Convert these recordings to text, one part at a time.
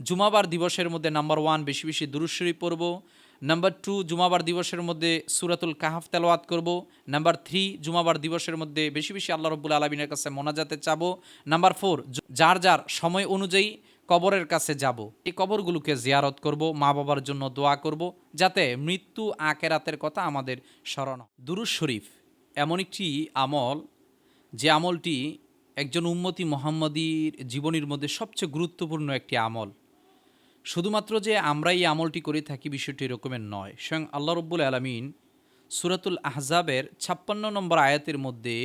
জুমাবার দিবসের মধ্যে number one বেশি বেশি দুরুশ্বরী পড়ব। নাম্বার টু, জুমাবার দিবসের মধ্যে সুরাতুল কাহাফ তেলাওয়াত করব। নাম্বার থ্রি, জুমাবার দিবসের মধ্যে বেশি বেশি আল্লাহ রব্বুল আলমিনের কাছে মোনাজাতে চাবো। নাম্বার ফোর, যার যার সময় অনুযায়ী কবরের কাছে যাব। এই কবরগুলোকে জিয়ারত করব মা বাবার জন্য দোয়া করব, যাতে মৃত্যু আকেরাতের কথা আমাদের স্মরণ। দুরুজ শরীফ এমন একটি আমল, যে আমলটি একজন উম্মতি মোহাম্মদীর জীবনীর মধ্যে সবচেয়ে গুরুত্বপূর্ণ একটি আমল। শুধুমাত্র যে আমরা এই আমলটি করে থাকি বিষয়টি এরকমের নয়, স্বয়ং আল্লাহ রব্বুল আলমিন সুরাতুল আহজাবের ছাপ্পান্ন নম্বর আয়াতের মধ্যে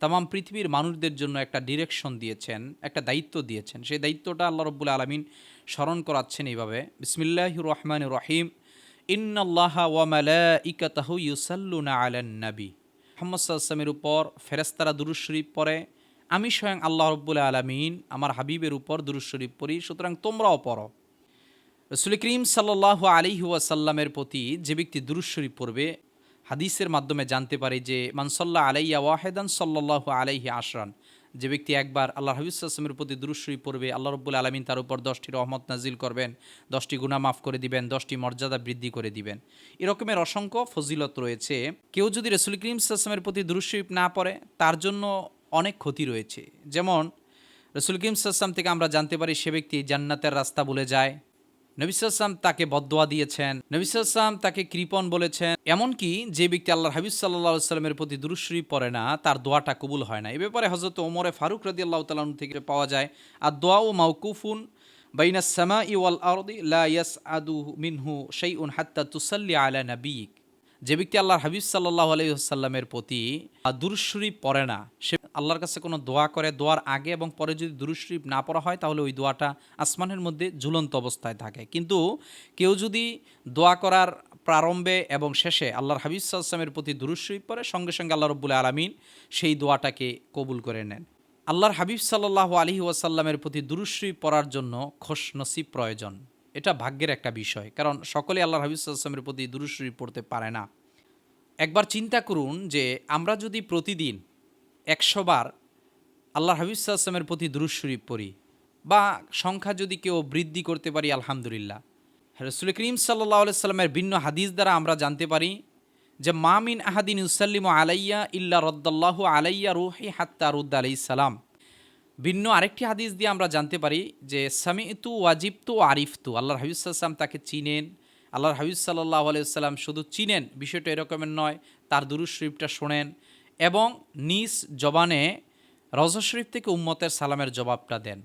তামাম পৃথিবীর মানুষদের জন্য একটা ডিরেকশন দিয়েছেন, একটা দায়িত্ব দিয়েছেন। সেই দায়িত্বটা আল্লাহ রব্বুল আলমিন স্মরণ করাচ্ছেন এইভাবে বিসমিল্লাহ রহমান রহিম, ইন্নাল্লাহ ওয়ামালা ইকাতাহু ইউসাল্লুনা নবী। মোহাম্মদ সাল্লামের উপর ফেরেস্তারা দুরুজ শরীফ পড়ে, আমি স্বয়ং আল্লাহ রব্বুল আলমিন, আমার হাবিবের উপর দুরুজ শরীফ পড়ি, সুতরাং তোমরাও পড়ো। রসুল করিম সাল্লাহ আলী ওয়াসাল্লামের প্রতি যে ব্যক্তি দুরুজ শরীফ পড়বে, হাদিসের মাধ্যমে জানতে পারি যে মানসল্লাহ আলাইয়া ওয়াহেদান সাল্লাহ আলাইহি আশরান যে ব্যক্তি একবার আল্লাহ হাবিবাসমের প্রতি দুরুজ শরীফ পড়বে, আল্লাহ রব্বুল আলমিন তার উপর দশটি রহমত নাজিল করবেন, দশটি গুণা মাফ করে দিবেন, দশটি মর্যাদা বৃদ্ধি করে দিবেন। এরকমের অসংখ্য ফজিলত রয়েছে। কেউ যদি রসুল করিম সাল্লামের প্রতি দুরুজ শরীফ না পড়ে, তার জন্য অনেক ক্ষতি রয়েছে। যেমন, রসুল করিম সাল্লাম থেকে আমরা জানতে পারি, সে ব্যক্তি জান্নাতের রাস্তা বলে যায় নবিসাম তাকে বদোয়া দিয়েছেন নবিসাম তাকে কৃপন বলেছেন। এমনকি যে ব্যক্তি আল্লাহ হাবিব সাল্লাহ সাল্লামের প্রতি দুরুশ্রী পড়ে না, তার দোয়াটা কবুল হয় না। এ ব্যাপারে হজরত ওমরে ফারুক রদি আল্লাহ তালন থেকে পাওয়া যায় আর দোয়া ও মাউকুফুন বাইনা সামা ইওয়াল আরদি লা আদু মিনহু সেই উন হাত্তা তুসাল্লি আলা নবিক যে ব্যক্তি আল্লাহর হাবিব সাল্লাহ আলাইসাল্লামের প্রতি দুরুশরীফ পড়ে না, সে আল্লাহর কাছে কোনো দোয়া করে, দোয়ার আগে এবং পরে যদি দুরুশরীফ না পড়া হয়, তাহলে ওই দোয়াটা আসমানের মধ্যে ঝুলন্ত অবস্থায় থাকে। কিন্তু কেউ যদি দোয়া করার প্রারম্ভে এবং শেষে আল্লাহর হাবিব সাল্লামের প্রতি দুরুশরীফ পড়ে, সঙ্গে সঙ্গে আল্লাহ রব্বুল আলমিন সেই দোয়াটাকে কবুল করে নেন। আল্লাহর হাবিব সাল্লাহ আলী ওয়াসাল্লামের প্রতি দুরুশরীফ পড়ার জন্য খোশ নসিব প্রয়োজন। এটা ভাগ্যের একটা বিষয়, কারণ সকলে আল্লাহ হাবিবসাল্লামের প্রতি দুরুশরী পড়তে পারে না। একবার চিন্তা করুন যে আমরা যদি প্রতিদিন একশো বার আল্লাহ হাবিবসাল্লামের প্রতি দুরুশরীফ পড়ি, বা সংখ্যা যদি কেউ বৃদ্ধি করতে পারি, আলহামদুলিল্লাহ। রসুল করিম সাল্লাহ সাল্লামের ভিন্ন হাদিস দ্বারা আমরা জানতে পারি যে মামিন আহাদিন উসাল্লিম আলাইয়া ইল্লা রদ্দাল্লাহ আলাইয়া রুহি হাত্তা রুদ্দ আলাই সালাম। ভিন্ন আরেকটি হাদিস দিয়ে আমরা জানতে পারি যে, সামিতু ওয়াজিবতু আরিফতু। আল্লাহর হাবিবসাল্লাম তাকে চিনেন। আল্লাহর হাবিব সাল্লাহ আলাইসাল্লাম শুধু চিনেন, বিষয়টা এরকমের নয়, তার দুরুজ শরীফটা শোনেন। এবং নিজ জবানে রজা শরীফ থেকে উম্মতের সালামের জবাবটা দেন।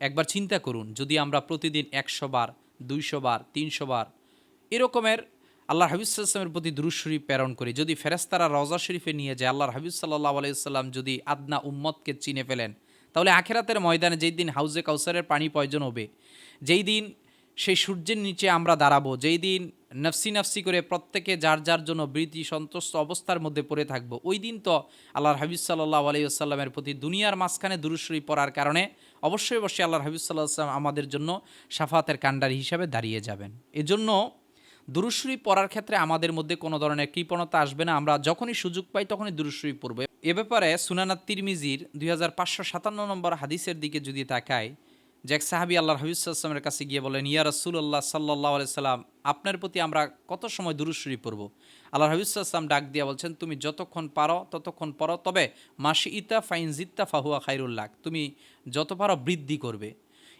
একবার চিন্তা করুন, যদি আমরা প্রতিদিন একশো বার, দুইশো বার, তিনশো বার এরকমের আল্লাহ হাবিবসাল্লামের প্রতি দুরুজ শরীফ প্রেরণ করি, যদি ফেরেস্তারা রজা শরীফে নিয়ে যায়, আল্লাহর হাবিব সাল্লাহ আলাইসাল্লাম যদি আদনা উম্মতকে চিনে ফেলেন, তাহলে আখেরাতের ময়দানে যেই দিন হাউজে কাউসারের পানি প্রয়োজন হবে, যেই দিন সেই সূর্যের নিচে আমরা দাঁড়াবো, যেই দিন নফসি নফসি করে প্রত্যেকে যার যার জন্য বৃত্তি সন্তুষ্ট অবস্থার মধ্যে পড়ে থাকব, ওই দিন তো আল্লাহর হাবিব সাল্লাহ আলাইসাল্লামের প্রতি দুনিয়ার মাঝখানে দুরুশ্রী পড়ার কারণে অবশ্যই অবশ্যই আল্লাহর হাবিব সাল্লাহ আসলাম আমাদের জন্য সাফাতের কাণ্ডারি হিসাবে দাঁড়িয়ে যাবেন। এজন্য দুরুশ্রী পড়ার ক্ষেত্রে আমাদের মধ্যে কোনো ধরনের কৃপণতা আসবে না, আমরা যখনই সুযোগ পাই তখনই দুরুশ্রী পড়বে। এ ব্যাপারে সুনানা তিরমিজির দুই হাজার পাঁচশো সাতান্ন নম্বর হাদিসের দিকে যদি তাকায় যে এক সাহাবি আল্লাহর হাবিবসাল্লামের কাছে গিয়ে বলেন, ইয়া রসুল আল্লাহ সাল্লাহ সাল্লাম আপনার প্রতি আমরা কত সময় দুরুশ্রী পড়ব? আল্লাহর হাবিবসাল্লাম ডাক দিয়া বলছেন, তুমি যতক্ষণ পারো, ততক্ষণ পড়ো, তবে মাসি ইতা ফাইন জিত্তা ফাহুয়া খাইরুল্লাহ তুমি যত পারো বৃদ্ধি করবে।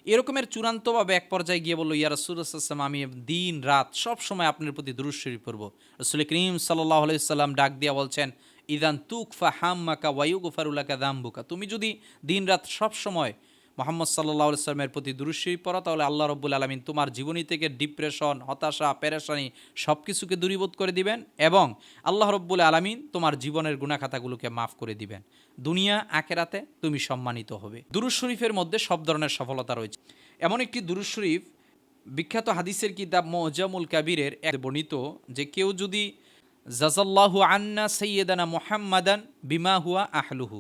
এরকমের চূড়ান্তভাবে এক পর্যায়ে গিয়ে বলল, ইয়া রসুলাম আমি দিন রাত সব সময় আপনার প্রতি দুরুশ্বরী পড়ব। রসুল করিম সাল্লাহ সাল্লাম ডাক দিয়া বলছেন, ইদান তুক তুকফা হাম্মাকা ওয়াইউগফারুল্লাকা দাম্বুকা, তুমি যদি দিন রাত সব সময় মোহাম্মদ সাল্লাহ সাল্লামের প্রতি দুরুশ্বরী পড়া, তাহলে আল্লাহ রব্বুল আলমিন তোমার জীবনী থেকে ডিপ্রেশন হতাশা, পেরেশানি সব কিছুকে দূরীবোধ করে দিবেন এবং আল্লাহ রব্বুল আলমিন তোমার জীবনের গুণাখাতাগুলোকে মাফ করে দিবেন। দুনিয়া আকেরাতে তুমি সম্মানিত হবে। দুরুজ শরীফের মধ্যে সব ধরনের সফলতা রয়েছে। এমন একটি দুরুজ শরীফ বিখ্যাত হাদিসের কিতাব মোজামুল কাবিরের এক বর্ণিত যে, কেউ যদি জাজাল্লাহু আন্না সৈয়দানা মোহাম্মাদান বিমা হুয়া আহলুহু।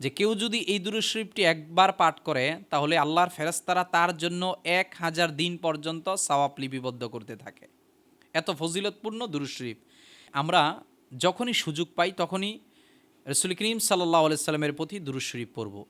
যে কেউ যদি এই দুরুশরীফটি একবার পাঠ করে, তাহলে আল্লাহর ফেরস্তারা তার জন্য এক হাজার দিন পর্যন্ত সাওয়াব লিপিবদ্ধ করতে থাকে। এত ফজিলতপূর্ণ দুরুশরীফ আমরা যখনই সুযোগ পাই, তখনই রসুল করিম সাল্লাহ আলাইস্লামের প্রতি দুরুশরীফ পড়ব।